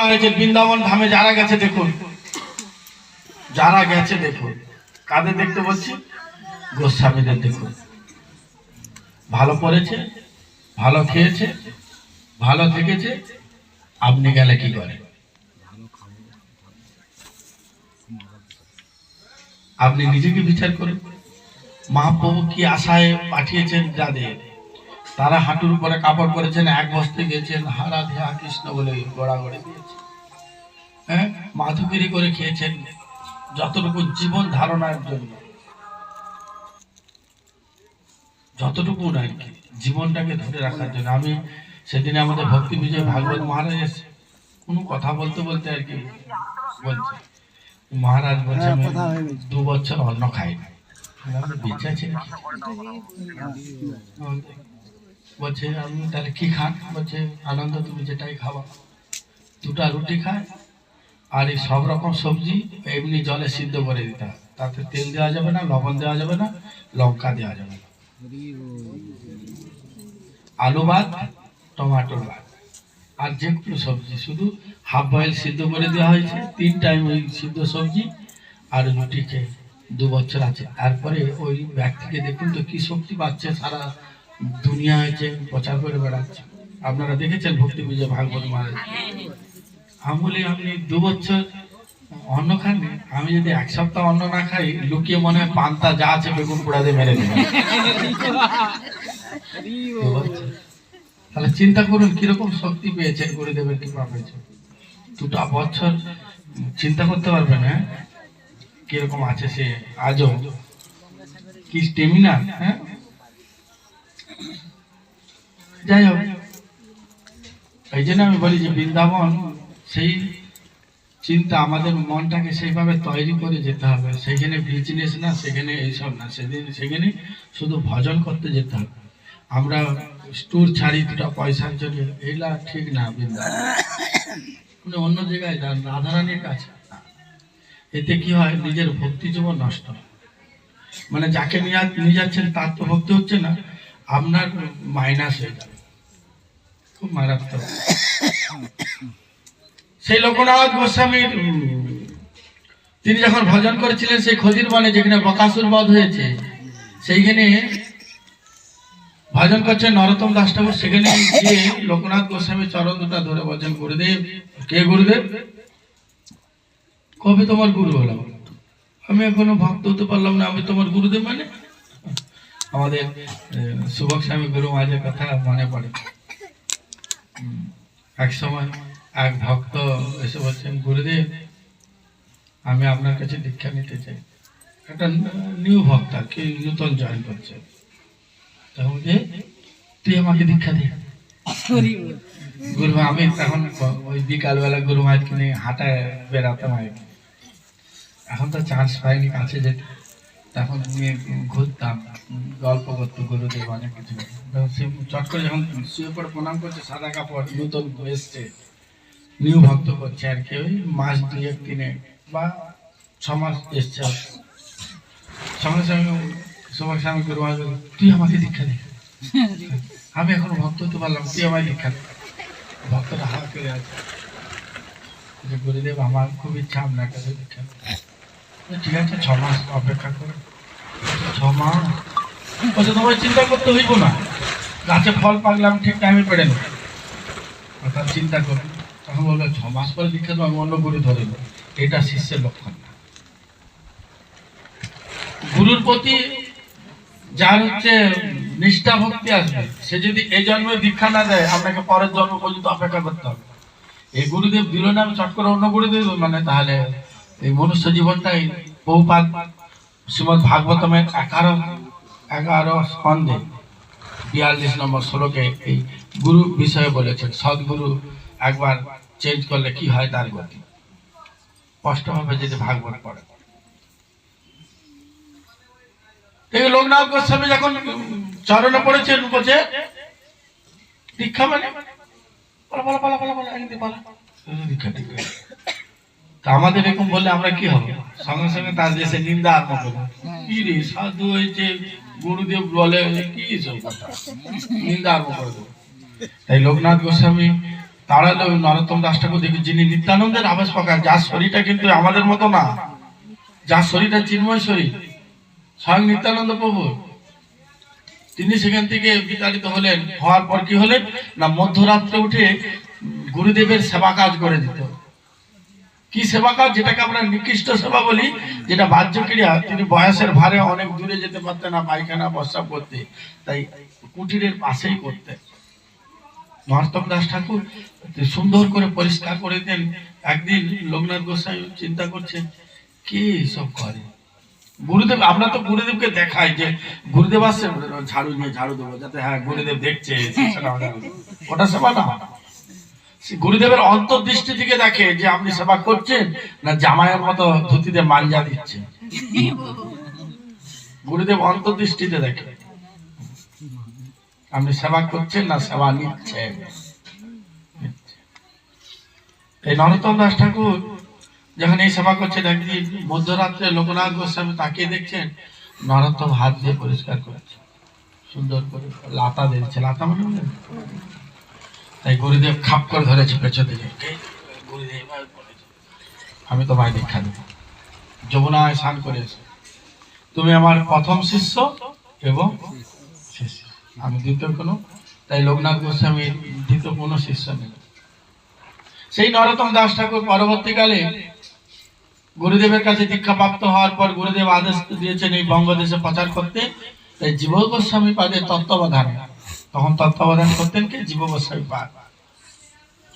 হয়েছে, বৃন্দাবন ধামে যারা গেছে দেখুন। যারা গেছে দেখুন। কাদের দেখতে বলছি? গোস্বামীদের দেখুন। ভালো পড়েছে, ভালো খেয়েছে, ভালো থেকেছে, আপনি গেলে কি করে? আপনি নিজেকে বিচার করুন। মহাপ্রভু কি আশায় পাঠিয়েছেন যাদের? তারা হাঁটুর উপরে কাপড় পরেছেন এক বস্তে গেছেন হারা ধেয়া কৃষ্ণ বলে গড়াগড়ে দিয়েছে। হ্যাঁ? মাধুগিরি করে খেয়েছেন যতটুকু জীবন ধারণার জন্য। যতটুকু আর কি জীবনটাকে ধরে রাখার জন্য। আমি সেদিনে আমাদের ভক্তি বিজয় ভাগবত মহারাজ এসে কোনো কথা বলতে বলতে আর কি বলছে। মহারাজ বলছে আমি দু বছর অন্ন খাই না বেঁচে আছি? বলছে, আমি তাহলে কি খান বলছে, আনন্দ, তুমি যেটাই খাওয়া দুটা রুটি খায় আর এই সব রকম সবজি এমনি জলে সিদ্ধ করে দিতে তাতে তেল দেওয়া যাবে না, লবণ দেওয়া যাবে না, লঙ্কা দেওয়া যাবে না। আলু ভাত টমাটোর ভাত আর যে কোনো সবজি। শুধু হাফ বয়েল সিদ্ধ করে দেওয়া হয়েছে, তিন টাইম ওই সিদ্ধ সবজি আর রুটি খেয়ে দু বছর আছে। তারপরে ওই ব্যক্তিকে দেখুন তো কি শক্তি পাচ্ছে সারা দুনিয়া হয়েছে প্রচার করে বেড়াচ্ছে। আপনারা দেখেছেন ভক্তি বিজয় ভাগবত মহারাজ? আমি বলি আপনি দু বছর অন্ন খাননি, আমি যদি এক সপ্তাহ অন্ন না খাই, লুকিয়ে মনে হয় পান্তা যা আছে বেগুন পোড়া দিয়ে মেরে তাহলে চিন্তা করুন, কীরকম শক্তি পেয়েছেন গুরুদেবের কৃপা পেয়েছেন দুটা বছর চিন্তা করতে পারবেন হ্যাঁ? কীরকম আছে সে? আজও কি স্টেমিনা হ্যাঁ? যাই হোক এই জন্য আমি বলি যে বৃন্দাবন, সেই চিন্তা আমাদের মনটাকে সেইভাবে তৈরি করে যেতে হবে। সেখানে বিজনেস না সেখানে এইসব না, সেদিন সেখানে শুধু ভজন করতে যেতে হবে। আমরা স্টোর ছাড়ি দুটা পয়সার জন্য এইগুলা ঠিক না বৃন্দাবন। অন্য জায়গায় যান, রাধারানীর কাছে। এতে কি হয়, নিজের ভক্তি জীবন নষ্ট মানে যাকে নিয়ে নিয়ে যাচ্ছেন, তার তো ভক্তি হচ্ছে না, আপনার মাইনাস হয়ে যাবে। খুব মারাত্মক। সেই লোকনাথ গোস্বামীর তিনি যখন ভজন করেছিলেন সেই খদির বনে যেখানে বকাসুর বধ হয়েছে, সেইখানে ভজন করছেন নরোত্তম দাস ঠাকুর সেখানে গিয়ে লোকনাথ গোস্বামী চরণ দুটা ধরে ভজন গুরুদেব কে গুরুদেব? কবে তোমার গুরু হলাম? আমি এখনও ভক্ত হতে পারলাম না, আমি তোমার গুরুদেব মানে? আমাদের সুভক স্বামী গুরু মাঝের কথা মনে পড়ে। এক সময় এক ভক্ত এসে বলছেন গুরুদেব আমি আপনার কাছে দীক্ষা নিতে চাই। একটা নিউ ভক্ত আর কি নূতন জয়েন করছে। তখন যে তুই আমাকে দীক্ষা দে। গুরু আমি তখন ওই বিকালবেলা গুরু মায়ের কিনে হাঁটায় বেড়াতাম এখন তো চান্স পাইনি কাছে যেতে। তখন ঘুরতাম গল্প করতো গুরুদেব অনেক কিছু সে চট করে যখন শুয়ে পড়ে প্রণাম করছে সাদা কাপড় নতুন এসছে নিউ ভক্ত করছে আর কি ওই মাস দুই এক তিনে বা ছ মাস এসছে। সঙ্গে সঙ্গে সবার স্বামী গুরু তুই আমাকে দীক্ষা দে। আমি এখনও ভক্ত হতে পারলাম তুই আমায় দীক্ষা দে। ভক্তটা হাত করে আছে। যে গুরুদেব আমার খুব ইচ্ছা আপনার কাছে দীক্ষা ঠিক আছে, ছ মাস অপেক্ষা করো। ছ মাস? চিন্তা করতে হইব না। গাছে ফল পাকলাম, ঠিক টাইমে পেড়ে চিন্তা তখন বলল ছ মাস পরে দীক্ষা এটা শিষ্যের লক্ষণ না। গুরুর প্রতি যার হচ্ছে নিষ্ঠা ভক্তি আসবে, সে যদি এই জন্মে দীক্ষা না দেয়, আপনাকে পরের জন্ম পর্যন্ত অপেক্ষা করতে হবে। এই গুরুদেব দিল না আমি চট করে অন্য গুরুদেব মানে তাহলে এই মনুষ্য জীবনটাই বহুপাত শ্রীমদ ভাগবতমের এগারো এগারো স্কন্ধে বিয়াল্লিশ নম্বর শ্লোকে এই গুরু বিষয়ে বলেছেন, সদ্গুরু একবার চেঞ্জ করলে কি হয় তার গতি? স্পষ্টভাবে যদি ভাগবত পড়ে। এই লোকনাথ গোস্বামী যখন চরণে পড়েছেন বলছে দীক্ষা মানে? বলো বলো বলো বলো বলো। দীক্ষা দীক্ষা। তা আমাদের এরকম বললে আমরা কি হবে? সঙ্গে সঙ্গে তার দেশে নিন্দা আরম্ভ করব কি রে সাধু হয়েছে গুরুদেব বলে কি সব কথা? নিন্দা আরম্ভ করে দেবো তাই লোকনাথ গোস্বামী ওই নরোত্তম দাস ঠাকুর দেখি যিনি নিত্যানন্দের আবেশ প্রকার যার শরীরটা কিন্তু আমাদের মতো না। যার শরীরটা চিন্ময় শরীর স্বয়ং নিত্যানন্দ প্রভু তিনি সেখান থেকে বিতাড়িত হলেন। হওয়ার পর কি হলেন? না মধ্যরাত্রে উঠে গুরুদেবের সেবা কাজ করে দিত। কি সেবা কাজ যেটাকে আমরা নিকৃষ্ট সেবা বলি, যেটা বাহ্য ক্রিয়া তিনি বয়সের ভারে অনেক দূরে যেতে পারতেন না, পায়খানা প্রস্রাব করতে। তাই কুটিরের পাশেই করতেন। নরতম দাস ঠাকুর সুন্দর করে পরিষ্কার করে দেন। একদিন লোকনাথ গোসাই চিন্তা করছেন, কি সব করে? গুরুদেব, আমরা তো গুরুদেবকে দেখাই যে গুরুদেব আসছে ঝাড়ু নিয়ে ঝাড়ু দেবো, যাতে হ্যাঁ গুরুদেব দেখছে ওটা সেবা না। গুরুদেবের অন্তর্দৃষ্টি থেকে দেখে যে আপনি সেবা করছেন না জামাইয়ের মতো ধুতিতে মাঞ্জা দিচ্ছেন? গুরুদেব অন্তর্দৃষ্টিতে দেখে। আপনি সেবা করছেন না সেবা নিচ্ছেন? এই নরোত্তম দাস ঠাকুর যখন এই সেবা করছেন, একদিন মধ্যরাত্রে লোকনাথ গোস্বামী তাকিয়ে দেখছেন, নরোত্তম হাত দিয়ে পরিষ্কার করেছে। সুন্দর করে লাতা দিয়েছে। লাতা মানে? তাই গুরুদেব খাপ করে ধরেছে পেছন দিকে। এই গুরুদেব আমি তোমায় দীক্ষা দেব। যমুনায় স্নান করে এসো। তুমি আমার প্রথম শিষ্য এবং শেষ। আমি দ্বিতীয় কোনো তাই লোকনাথ গোস্বামীর দ্বিতীয় কোনো শিষ্য নেই সেই নরোত্তম দাস ঠাকুর পরবর্তীকালে গুরুদেবের কাছে দীক্ষা প্রাপ্ত হওয়ার পর গুরুদেব আদেশ দিয়েছেন এই বঙ্গদেশে প্রচার করতে। তাই জীব গোস্বামী পাদের তত্ত্বাবধানে তখন তত্ত্বাবধান করতেন কে? জীব গোস্বামী পাদ